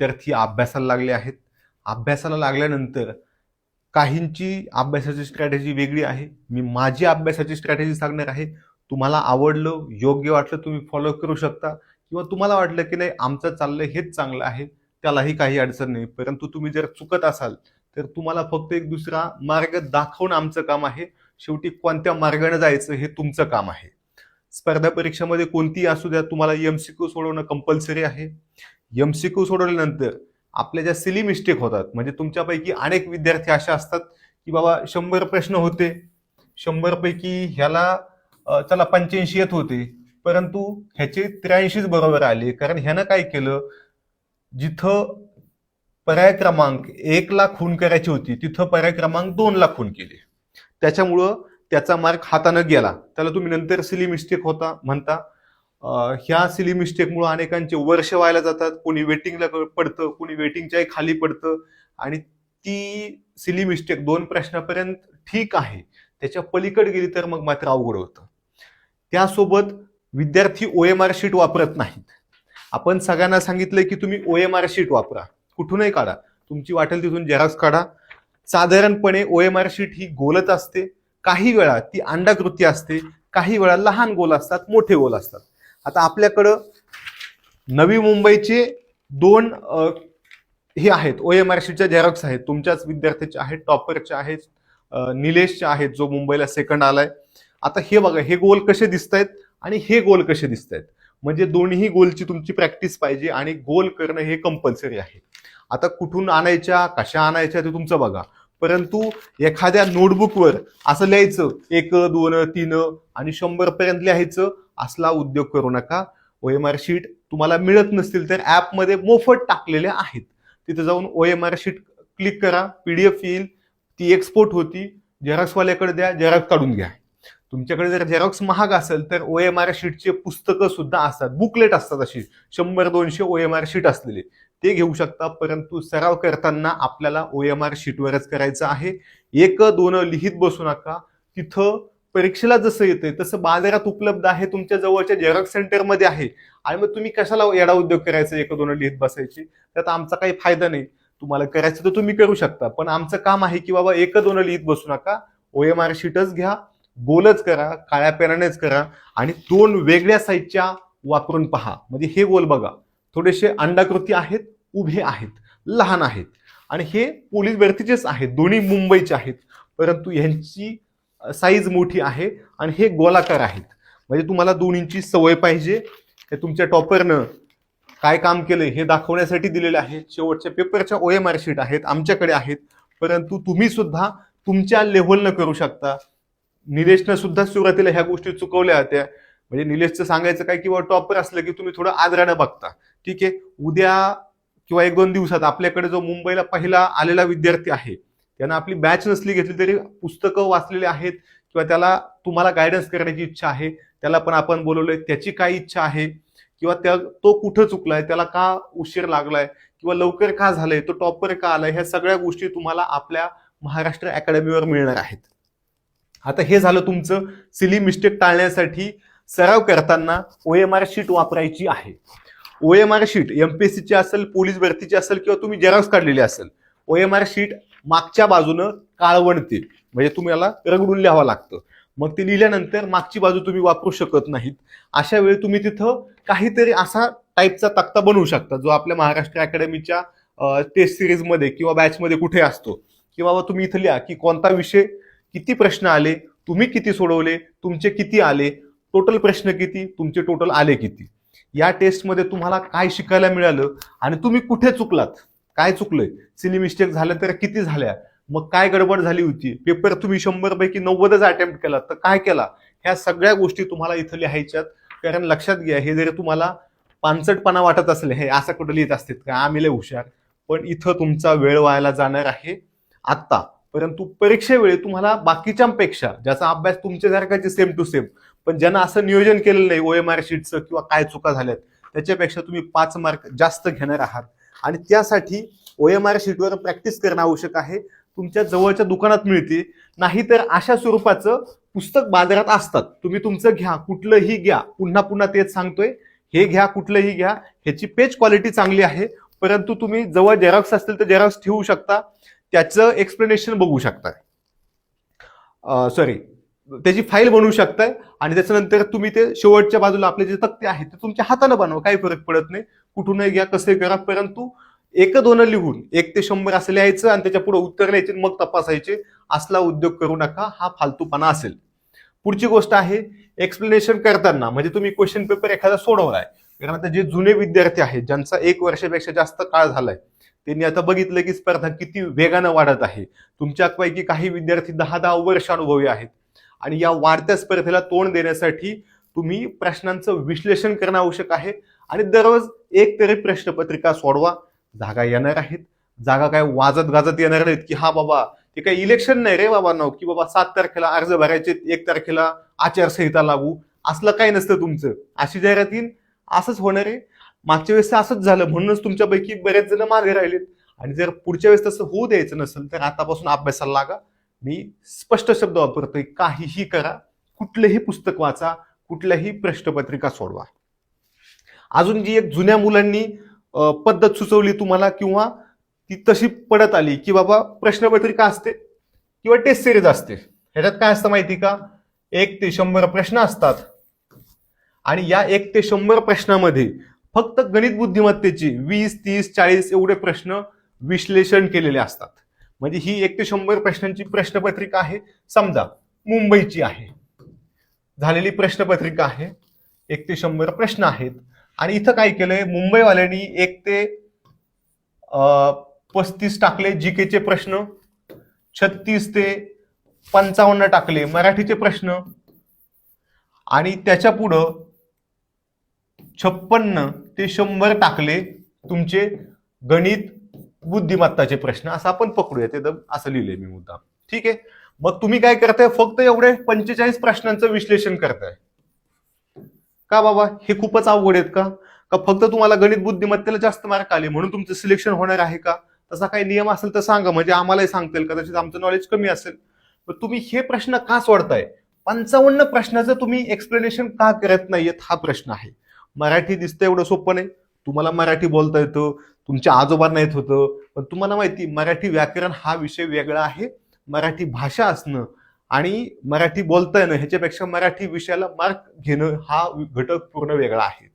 विद्यार्थी अभ्यासाला लागले आहेत. अभ्यासाला लागल्यानंतर काहींची अभ्यासाची स्ट्रॅटेजी वेगळी आहे. मी माझी अभ्यासाची स्ट्रॅटेजी सांगणार आहे. तुम्हाला आवडलं योग्य वाटलं तुम्ही फॉलो करू शकता. किंवा तुम्हाला वाटलं की नाही आमचं चाललं हेच चांगलं आहे. त्यालाही काही अडचण नाही. परंतु तुम्ही जर चुकत असाल तर तुम्हाला फक्त एक दुसरा मार्ग दाखवणं आमचं काम आहे. शेवटी कोणत्या मार्गाने जायचं हे तुमचं काम आहे. स्पर्धा परीक्षेमध्ये कोणतीही असू द्या तुम्हाला एम सी क्यू सोडवणं कंपल्सरी आहे. एमसीक्यू सोडवल्यानंतर आपल्या ज्या सिली मिस्टेक होतात म्हणजे तुमच्यापैकी अनेक विद्यार्थी असे असतात की बाबा शंभर प्रश्न होते शंभरपैकी ह्याला चला पंच्याऐंशी येत होते परंतु ह्याचे त्र्याऐंशीच बरोबर आले कारण ह्यानं काय केलं जिथं पर्याय क्रमांक एक ला खून करायची होती तिथं पर्याय क्रमांक दोन ला खून केली. त्याच्यामुळं त्याचा मार्क हातानं गेला. त्याला तुम्ही नंतर सिली मिस्टेक होता म्हणता. ह्या सिली मिस्टेकमुळे अनेकांचे वर्ष व्हायला जातात. कोणी वेटिंगला पडतं कोणी वेटिंगच्याही खाली पडतं. आणि ती सिली मिस्टेक दोन प्रश्नापर्यंत ठीक आहे. त्याच्या पलीकडे गेली तर मग मात्र अवघड होतं. त्यासोबत विद्यार्थी ओ एम आर शीट वापरत नाहीत. आपण सगळ्यांना सांगितलंय की तुम्ही ओ एम आर शीट वापरा. कुठूनही काढा. तुमची वाटेल तिथून झेरॉक्स काढा. साधारणपणे ओ एम आर शीट ही गोलच असते. काही वेळा ती अंडाकृती असते. काही वेळा लहान गोल असतात मोठे गोल असतात. आता आपल्याकडं नवी मुंबईचे दोन हे आहेत ओ एम आर सीच्या झेरॉक्स आहेत तुमच्याच विद्यार्थ्याचे आहेत टॉपरचे आहेत निलेशचे आहेत जो मुंबईला सेकंड आलाय. आता हे बघा हे गोल कसे दिसत आहेत आणि हे गोल कसे दिसत आहेत म्हणजे दोन्ही गोलची तुमची प्रॅक्टिस पाहिजे आणि गोल करणं हे कंपल्सरी आहे. आता कुठून आणायच्या कशा आणायच्या ते तुमचं बघा. परंतु एखाद्या नोटबुकवर असं लिहायचं एक दोन तीन आणि शंभर पर्यंत लिहायचं असला उद्योग करू नका. ओ एम आर शीट तुम्हाला मिळत नसतील तर ॲपमध्ये मोफत टाकलेल्या आहेत. तिथे जाऊन O M R sheet click करा. पी डी एफ येईल. ती एक्सपोर्ट होती. झेरॉक्सवाल्याकडे द्या. झेरॉक्स काढून घ्या. तुमच्याकडे जर झेरॉक्स महाग असेल तर ओ एम आर शीटचे पुस्तकं सुद्धा असतात. बुकलेट असतात अशी. शंभर दोनशे ओ एम आर शीट असलेले. ते घेऊ शकता. परंतु सराव करताना आपल्याला ओ एम आर शीटवरच करायचं आहे. एक दोन लिहित बसू नका. तिथं परीक्षेला जसं येते तसं बाजारात उपलब्ध आहे तुमच्या जवळच्या झेरॉक्स सेंटरमध्ये आहे. आणि मग तुम्ही कशाला येडा उद्योग करायचा एक दोन लिहित बसायची? त्यात आमचा काही फायदा नाही. तुम्हाला करायचं तर तुम्ही करू शकता. पण आमचं काम आहे की बाबा एक दोन लिहित बसू नका. ओ एम आर शीटच घ्या गोलच करा काळ्या पेनानेच करा आणि दोन वेगळ्या साईजच्या वापरून पहा. म्हणजे हे गोल बघा. थोडेसे अंडाकृती आहेत उभे आहेत लहान आहेत. आणि हे पोलीस भरतीचेच आहेत. दोन्ही मुंबईचे आहेत. परंतु ह्यांची साईज मोठी आहे आणि हे गोलाकार आहेत. म्हणजे तुम्हाला दोन्हींची सवय पाहिजे. हे तुमच्या टॉपरनं काय काम केलं हे दाखवण्यासाठी दिलेले आहे शेवटच्या पेपरच्या ओ एम आर शीट आहेत आमच्याकडे आहेत. परंतु तुम्ही सुद्धा तुमच्या लेव्हलनं करू शकता. निलेशनं सुद्धा सुरुवातीला ह्या गोष्टी चुकवल्या होत्या. म्हणजे निलेशचं सांगायचं काय किंवा टॉपर असलं की तुम्ही थोडं आदरानं बघता. ठीक आहे? उद्या किंवा एक दोन दिवसात आपल्याकडे जो मुंबईला पहिला आलेला विद्यार्थी आहे त्यानं आपली बॅच नसली घेतली तरी पुस्तकं वाचलेली आहेत किंवा त्याला तुम्हाला गायडन्स करण्याची इच्छा आहे त्याला पण आपण बोलवलंय त्याची काय इच्छा आहे? किंवा त्या तो कुठं चुकलाय? त्याला का उशीर लागलाय? किंवा लवकर का झालंय? तो टॉपर का आलाय? ह्या सगळ्या गोष्टी तुम्हाला आपल्या महाराष्ट्र अकॅडमीवर मिळणार आहेत. आता हे झालं तुमचं सिली मिस्टेक टाळण्यासाठी सराव करताना ओ एम आर शीट वापरायची आहे. ओ एम आर शीट एमपीएससीची असेल पोलीस भरतीची असेल किंवा तुम्ही जेरॉक्स काढलेली असेल ओ एम आर शीट मागच्या बाजूनं काळवणते. म्हणजे तुम्हाला रगडून लिहावं लागतं. मग ते लिहिल्यानंतर मागची बाजू तुम्ही वापरू शकत नाहीत. अशा वेळी तुम्ही तिथं काहीतरी असा टाईपचा तक्ता बनवू शकता जो आपल्या महाराष्ट्र अकॅडमीच्या टेस्ट सिरीजमध्ये किंवा बॅचमध्ये कुठे असतो. की बाबा तुम्ही इथं लिहा की कोणता विषय किती प्रश्न आले तुम्ही किती सोडवले तुमचे किती आले टोटल प्रश्न किती तुमचे टोटल आले किती. या टेस्टमध्ये तुम्हाला काय शिकायला मिळालं आणि तुम्ही कुठे चुकलात? काय चुकलंय? सिली मिस्टेक झाल्या तर किती झाल्या? मग काय गडबड झाली होती? पेपर तुम्ही शंभर पैकी नव्वदच अटेम्प्ट केला तर काय केला? ह्या सगळ्या गोष्टी तुम्हाला इथं लिहायच्यात. कारण लक्षात घ्या हे जरी तुम्हाला पानसटपणा वाटत असेल हे असं कुठं लिहित असतात का? आम्ही लय हुशार. पण इथं तुमचा वेळ व्हायला जाणार आहे आत्ता. परंतु परीक्षेवेळी तुम्हाला बाकीच्यांपेक्षा ज्याचा अभ्यास तुमच्यासारखाचे सेम टू सेम पण ज्यांना असं नियोजन केलेलं नाही ओ एम आर शीटचं किंवा काय चुका झाल्यात त्याच्यापेक्षा तुम्ही पाच मार्क जास्त घेणार आहात. आणि त्यासाठी ओ एम आर शीटवर प्रॅक्टिस करणं आवश्यक आहे. तुमच्या जवळच्या दुकानात मिळते. नाही तर अशा स्वरूपाचं पुस्तक बाजारात असतात. तुम्ही तुमचं घ्या कुठलंही घ्या. पुन्हा पुन्हा तेच सांगतोय. हे घ्या कुठलंही घ्या. ह्याची पेज क्वालिटी चांगली आहे. परंतु तुम्ही जवळ झेरॉक्स असतील तर झेरॉक्स ठेवू शकता. त्याचं एक्सप्लेनेशन बघू शकता. सॉरी त्याची फाईल बनवू शकताय आणि त्याच्यानंतर तुम्ही ते शेवटच्या बाजूला आपले जे तक्ते आहेत ते तुमच्या हाताने बनवा काही फरक पडत नाही. कुठूनही घ्या कसे करा परंतु एक दोन लिहून एक ते शंभर असं लिहायचं आणि त्याच्या पुढे उत्तर लिहायचे मग तपासायचे. असला उद्योग करू नका हा फालतूपणा असेल. पुढची गोष्ट आहे एक्सप्लेनेशन करताना म्हणजे तुम्ही क्वेश्चन पेपर एखादा सोडवलाय. कारण आता जे जुने विद्यार्थी आहेत ज्यांचा एक वर्षापेक्षा जास्त काळ झालाय त्यांनी आता बघितलं की स्पर्धा किती वेगानं वाढत आहे. तुमच्यापैकी काही विद्यार्थी दहा दहा वर्ष अनुभवी आहेत. आणि या वाढत्या स्पर्धेला तोंड देण्यासाठी तुम्ही प्रश्नांचं विश्लेषण करणं आवश्यक आहे. आणि दररोज एक तरी प्रश्नपत्रिका सोडवा. जागा येणार आहेत. जागा काय वाजत गाजत येणार नाहीत की हा बाबा ते काही इलेक्शन नाही रे बाबा नाव की बाबा सात तारखेला अर्ज भरायचे एक तारखेला आचारसंहिता लागू. असलं काही नसतं तुमचं. अशी जाहिरात येईल असंच होणार आहे. मागच्या वेळेस असंच झालं. म्हणूनच तुमच्यापैकी बरेच जण मागे राहिलेत. आणि जर पुढच्या वेळेस तसं होऊ द्यायचं नसेल तर आतापासून अभ्यासाला लागा. मी स्पष्ट शब्द वापरतोय काहीही करा कुठलंही पुस्तक वाचा कुठल्याही प्रश्नपत्रिका सोडवा. अजून जी एक जुन्या मुलांनी पद्धत सुचवली तुम्हाला किंवा ती तशी पडत आली की बाबा प्रश्नपत्रिका असते किंवा टेस्ट सिरीज असते. ह्याच्यात काय असतं माहिती का? एक ते शंभर प्रश्न असतात. आणि या एक ते शंभर प्रश्नामध्ये फक्त गणित बुद्धिमत्तेची वीस तीस चाळीस एवढे प्रश्न विश्लेषण केलेले असतात. म्हणजे ही एक ते शंभर प्रश्नांची प्रश्नपत्रिका आहे. समजा मुंबईची आहे. झालेली प्रश्नपत्रिका आहे. एक ते शंभर प्रश्न आहेत. आणि इथं काय केलंय? मुंबईवाल्यांनी एक ते पस्तीस टाकले जीकेचे प्रश्न. छत्तीस ते पंचावन्न टाकले मराठीचे प्रश्न. आणि त्याच्या पुढं छप्पन्न ते शंभर टाकले तुमचे गणित बुद्धिमत्ताचे प्रश्न असं आपण पकडूया ते असं लिहिलंय मी मुद्दा ठीक आहे? मग तुम्ही काय करताय? फक्त एवढे पंचेचाळीस प्रश्नांचं विश्लेषण करताय. का बाबा? हे खूपच अवघड आहेत का? का फक्त तुम्हाला गणित बुद्धिमत्तेला जास्त मार्क आले म्हणून तुमचं सिलेक्शन होणार आहे का? तसा काही नियम असेल तर सांगा. म्हणजे आम्हालाही सांगता येईल कदाचित आमचं नॉलेज कमी असेल. पण तुम्ही हे प्रश्न का सोडताय? पंचावन्न प्रश्नाचं तुम्ही एक्सप्लेनेशन का करत नाहीयेत? हा प्रश्न आहे. मराठी दिसतं एवढं सोपं नाही. तुम्हाला मराठी बोलता येतं तुमच्या आजोबांना येत होतं. पण तुम्हाला माहिती मराठी व्याकरण हा विषय वेगळा आहे. मराठी भाषा असणं आणि मराठी बोलता येणं ह्याच्यापेक्षा मराठी विषयाला मार्क घेणं हा घटक पूर्ण वेगळा आहे.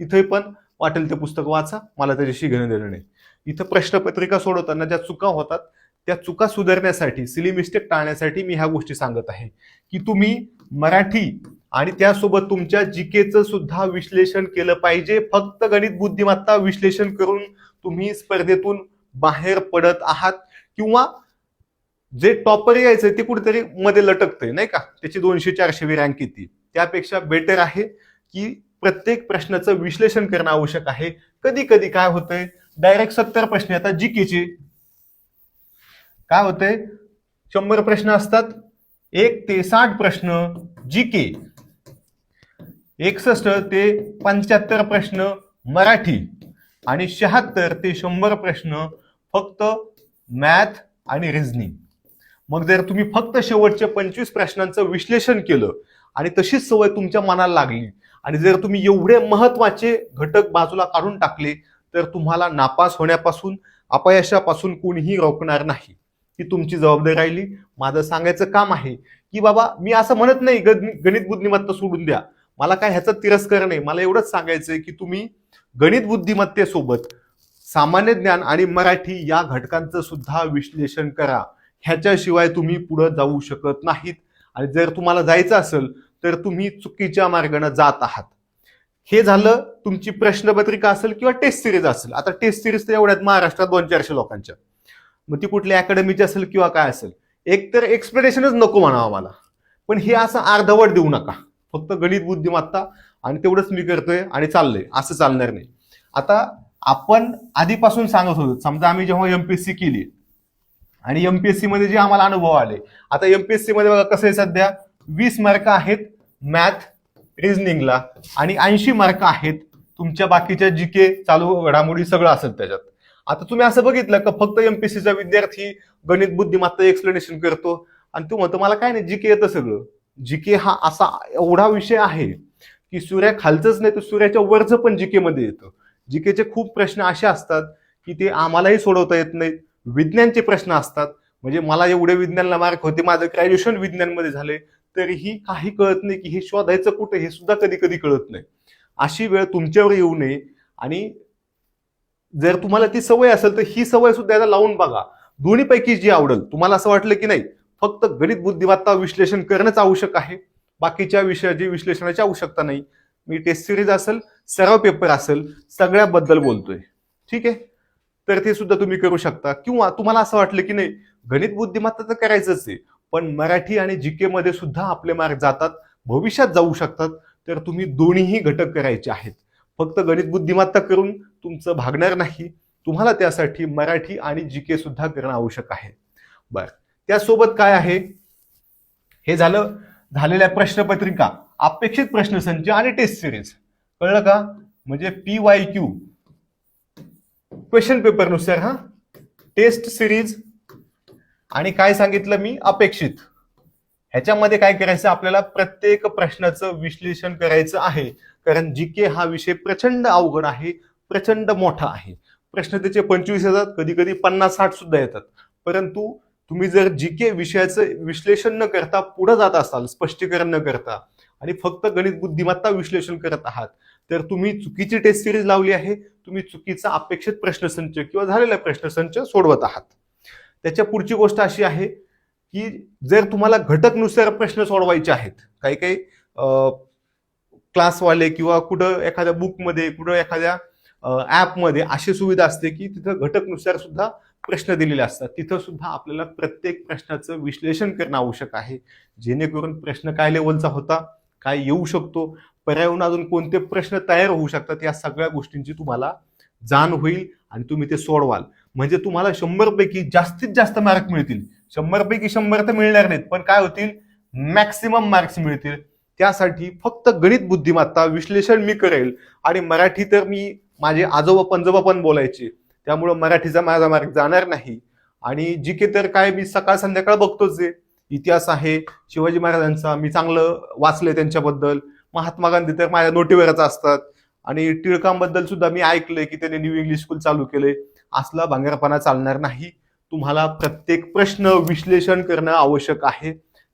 इथे पण वाटेल ते पुस्तक वाचा मला त्याच्याशी घेणं देणं नाही. इथं प्रश्नपत्रिका सोडवताना ज्या चुका होतात त्या चुका सुधारण्यासाठी सिली मिस्टेक टाळण्यासाठी मी ह्या गोष्टी सांगत आहे. की तुम्ही मराठी आणि त्यासोबत तुमच्या जीकेचं सुद्धा विश्लेषण केलं पाहिजे. फक्त गणित बुद्धिमत्ता विश्लेषण करून तुम्ही स्पर्धेतून बाहेर पडत आहात किंवा जे टॉपर यायचं ते कुठेतरी मध्ये लटकतंय नाही का? त्याची दोनशे चारशे रँक किती? त्यापेक्षा बेटर आहे की प्रत्येक प्रश्नाचं विश्लेषण करणं आवश्यक आहे. कधी कधी काय होतंय? डायरेक्ट सत्तर प्रश्न येतात जीकेचे काय होतंय? शंभर प्रश्न असतात. एक ते साठ प्रश्न जीके एकसष्ट ते पंच्याहत्तर प्रश्न मराठी आणि शहात्तर ते शंभर प्रश्न फक्त मॅथ आणि रिझनिंग मग जर तुम्ही फक्त शेवटच्या पंचवीस प्रश्नांचं विश्लेषण केलं आणि तशीच सवय तुमच्या मनाला लागली आणि जर तुम्ही एवढे महत्त्वाचे घटक बाजूला काढून टाकले तर तुम्हाला नापास होण्यापासून अपयशापासून कोणीही रोखणार नाही. ती तुमची जबाबदारी राहिली. माझं सांगायचं काम आहे की बाबा मी असं म्हणत नाही गणित बुद्धिमत्ता सोडून द्या. मला काय ह्याचा तिरस्कार नाही. मला एवढंच सांगायचंय की तुम्ही गणित बुद्धिमत्तेसोबत सामान्य ज्ञान आणि मराठी या घटकांचं सुद्धा विश्लेषण करा. ह्याच्याशिवाय तुम्ही पुढे जाऊ शकत नाहीत. आणि जर तुम्हाला जायचं असेल तर तुम्ही चुकीच्या मार्गाने जात आहात. हे झालं तुमची प्रश्नपत्रिका असेल किंवा टेस्ट सिरीज असेल. आता टेस्ट सिरीज तर एवढ्यात महाराष्ट्रात दोन चारशे लोकांच्या. मग ती कुठल्या अकॅडमीची असेल किंवा काय असेल? एक तर एक्सप्लेनेशनच नको म्हणावं मला. पण हे असं अर्धवट देऊ नका. फक्त गणित बुद्धिमत्ता आणि तेवढंच मी करतोय आणि चाललंय. असं चालणार नाही. आता आपण आधीपासून सांगत होतो समजा आम्ही जेव्हा एमपीएससी केली आणि एमपीएससी मध्ये जे आम्हाला अनुभव आले आता एमपीएससी मध्ये बघा कसं आहे सध्या वीस मार्क आहेत मॅथ रिझनिंगला आणि ऐंशी मार्क आहेत तुमच्या बाकीच्या जी के चालू घडामोडी सगळं असेल त्याच्यात. आता तुम्ही असं बघितलं का फक्त एमपीएससीचा विद्यार्थी गणित बुद्धिमत्ता एक्सप्लेनेशन करतो आणि तू म्हणतो मला काय नाही जी के येतं सगळं. जी के हा असा एवढा विषय आहे की सूर्या खालचंच नाही तर सूर्याच्या वरचं पण जीकेमध्ये येतं. जीकेचे खूप प्रश्न असे असतात की ते आम्हालाही सोडवता येत नाहीत. विज्ञानचे प्रश्न असतात. म्हणजे मला एवढे विज्ञानला मार्क होते माझं ग्रॅज्युएशन विज्ञानमध्ये झाले तरीही काही कळत नाही की हे शोधायचं कुठे हे सुद्धा कधी कधी कळत नाही. अशी वेळ तुमच्यावर येऊ नये आणि जर तुम्हाला ती सवय असेल तर ही सवय सुद्धा याला लावून बघा. दोन्हीपैकी जी आवडेल तुम्हाला असं वाटलं की नाही फक्त गणित बुद्धिमत्ता विश्लेषण करणंच आवश्यक आहे. बाकीच्या विषयाची विश्लेषणाची आवश्यकता नाही. मी टेस्ट सिरीज असेल सर्व पेपर असेल सगळ्याबद्दल बोलतोय. ठीक आहे? तर ते सुद्धा तुम्ही करू शकता. किंवा तुम्हाला असं वाटलं की नाही गणित बुद्धिमत्ता तर करायचंच आहे. पण मराठी आणि जीके मध्ये सुद्धा आपले मार्क जातात भविष्यात जाऊ शकतात. तर तुम्ही दोन्हीही घटक करायचे आहेत. फक्त गणित बुद्धिमत्ता करून तुमचं भागणार नाही. तुम्हाला त्यासाठी मराठी आणि जीके सुद्धा करणं आवश्यक आहे. बरं. त्यासोबत काय आहे? हे झालं झालेल्या प्रश्नपत्रिका अपेक्षित प्रश्नसंच आणि टेस्ट सिरीज कळलं का? म्हणजे पी वाय क्यू क्वेश्चन पेपरनुसार हा? टेस्ट सिरीज आणि काय सांगितलं मी? अपेक्षित. ह्याच्यामध्ये काय करायचं? आपल्याला प्रत्येक प्रश्नाचं विश्लेषण करायचं आहे. कारण जी के हा विषय प्रचंड अवघड आहे प्रचंड मोठा आहे. प्रश्न त्याचे पंचवीस येतात कधी कधी पन्नास साठ सुद्धा येतात. परंतु तुम्ही जर जी के विषयाचं विश्लेषण न करता पुढे जात असाल स्पष्टीकरण न करता आणि फक्त गणित बुद्धिमत्ता विश्लेषण करत आहात तर तुम्ही चुकीची टेस्ट सिरीज लावली आहे तुम्ही चुकीचा अपेक्षित प्रश्नसंच किंवा झालेला प्रश्नसंच सोडवत आहात. त्याच्या पुढची गोष्ट अशी आहे की जर तुम्हाला घटकनुसार प्रश्न सोडवायचे आहेत काही काही क्लासवाले किंवा कुठं एखाद्या बुकमध्ये कुठं एखाद्या ॲपमध्ये अशी सुविधा असते की तिथं घटकनुसार सुद्धा प्रश्न दिलेले असतात. तिथं सुद्धा आपल्याला प्रत्येक प्रश्नाचं विश्लेषण करणं आवश्यक आहे. जेणेकरून प्रश्न काय लेवलचा होता काय येऊ शकतो पर्यावरण अजून कोणते प्रश्न तयार होऊ शकतात या सगळ्या गोष्टींची तुम्हाला जाण होईल आणि तुम्ही ते सोडवाल. म्हणजे तुम्हाला शंभर पैकी जास्तीत जास्त मार्क मिळतील. शंभर पैकी शंभर तर मिळणार नाहीत पण काय होतील? मॅक्सिमम मार्क्स मिळतील. त्यासाठी फक्त गणित बुद्धिमत्ता विश्लेषण मी करेल. आणि मराठी तर मी माझे आजोबा पंजोबा पण बोलायचे. त्यामुळं मराठीचा माझा मार्ग जाणार नाही. आणि जी के तर काय मी सकाळ संध्याकाळ बघतोच जे इतिहास आहे शिवाजी महाराजांचा मी चांगलं वाचलंय त्यांच्याबद्दल. महात्मा गांधी तर माझ्या नोटीवरच असतात. आणि टिळकांबद्दल सुद्धा मी ऐकलंय की त्यांनी न्यू इंग्लिश स्कूल चालू केले असला भांगारपणा चालणार नाही. तुम्हाला प्रत्येक प्रश्न विश्लेषण करणं आवश्यक आहे.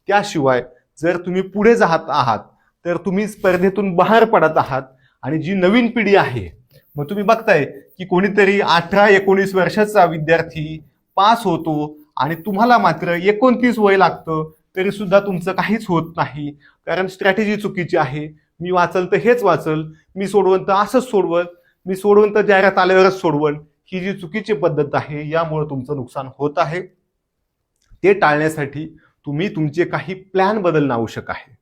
त्याशिवाय जर तुम्ही पुढे जात आहात तर तुम्ही स्पर्धेतून बाहेर पडत आहात. आणि जी नवीन पिढी आहे मग तुम्ही बघताय की कोणीतरी अठरा एकोणीस वर्षाचा विद्यार्थी पास होतो आणि तुम्हाला मात्र एकोणतीस वय लागतं तरी सुद्धा तुमचं काहीच होत नाही. कारण स्ट्रॅटेजी चुकीची आहे. मी वाचल तर हेच वाचल. मी सोडवण तर असंच सोडवल मी सोडवण तर जाहिरात आल्यावरच सोडवल ही जी चुकीची पद्धत आहे यामुळे तुमचं नुकसान होत आहे. ते टाळण्यासाठी तुम्ही तुमचे काही प्लॅन बदलणं आवश्यक आहे.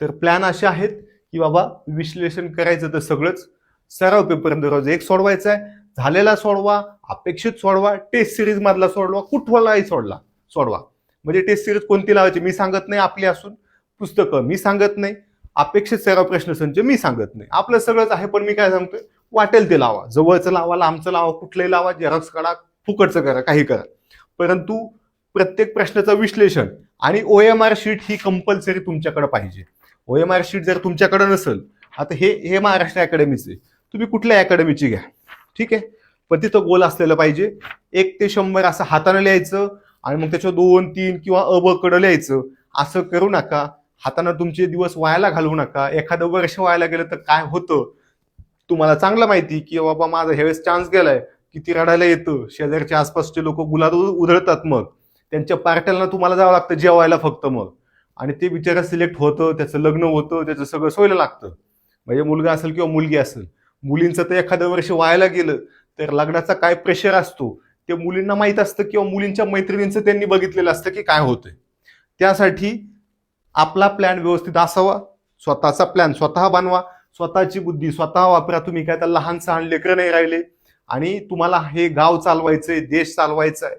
तर प्लॅन असे आहेत की बाबा विश्लेषण करायचं तर सगळंच सराव पेपर दररोज एक सोडवायचा आहे. झालेला सोडवा अपेक्षित सोडवा टेस्ट सिरीज मधला सोडवा कुठलाही सोडला सोडवा. म्हणजे टेस्ट सिरीज कोणती लावायची मी सांगत नाही आपली असून. पुस्तकं मी सांगत नाही. अपेक्षित सराव प्रश्नसंच मी सांगत नाही. आपलं सगळंच आहे पण मी काय सांगतोय? वाटेल ते लावा. जवळचं लावा लांबचं लावा कुठलंही लावा जेरॉक्स काढा फुकटचं करा काही करा. परंतु प्रत्येक प्रश्नाचं विश्लेषण आणि ओ एम आर शीट ही कंपल्सरी तुमच्याकडे पाहिजे. ओ एम आर शीट जर तुमच्याकडे नसेल आता हे हे महाराष्ट्र अकॅडमीचे तुम्ही कुठल्या अकॅडमीची घ्या. ठीक आहे? पण तिथं गोल असलेलं पाहिजे. एक ते शंभर असं हाताने लिहायचं आणि मग त्याच्या दोन तीन किंवा अबकडं लिहायचं. असं करू नका. हाताने तुमचे दिवस वायाला घालवू नका. एखादं वर्ष व्हायला गेलं तर काय होतं? तुम्हाला चांगलं माहिती की बाबा माझा ह्यावेळेस चान्स गेलाय. किती रडायला येतं? शेजारच्या आसपासचे लोक गुलाब उधळतात मग. त्यांच्या पार्ट्याला तुम्हाला जावं लागतं जेवायला फक्त मग. आणि ते बिचारा सिलेक्ट होतं त्याचं लग्न होतं त्याचं सगळं सोयला लागतं. म्हणजे मुलगा असेल किंवा मुलगी असेल. मुलींचं तर एखादं वर्ष व्हायला गेलं तर लग्नाचा काय प्रेशर असतो? ते मुलींना माहीत असतं किंवा मुलींच्या मैत्रिणींचं त्यांनी बघितलेलं असतं की काय होतंय. त्यासाठी आपला प्लॅन व्यवस्थित असावा स्वतःचा प्लॅन स्वतः बनवा स्वतःची बुद्धी स्वतः वापरा. तुम्ही काय तर लहान सहान लेकरं नाही राहिले आणि तुम्हाला हे गाव चालवायचंय देश चालवायचा आहे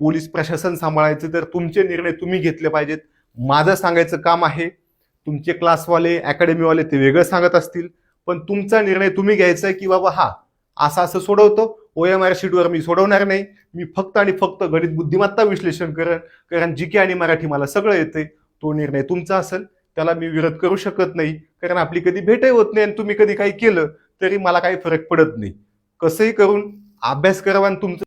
पोलीस प्रशासन सांभाळायचं तर तुमचे निर्णय तुम्ही घेतले पाहिजेत. माझं सांगायचं काम आहे तुमचे क्लासवाले अकॅडमीवाले ते वेगळं सांगत असतील. पण तुमचा निर्णय तुम्ही घ्यायचा आहे की बाबा हा असं असं सोडवतो. ओ एम आर शीटवर मी सोडवणार नाही. मी फक्त आणि फक्त गणित बुद्धिमत्ता विश्लेषण करेन. कारण जी के आणि मराठी मला सगळं येते तो निर्णय तुमचा असेल. त्याला मी विरोध करू शकत नाही. कारण आपली कधी भेटही होत नाही आणि तुम्ही कधी काही केलं तरी मला काही फरक पडत नाही. कसंही करून अभ्यास करावा आणि तुमचं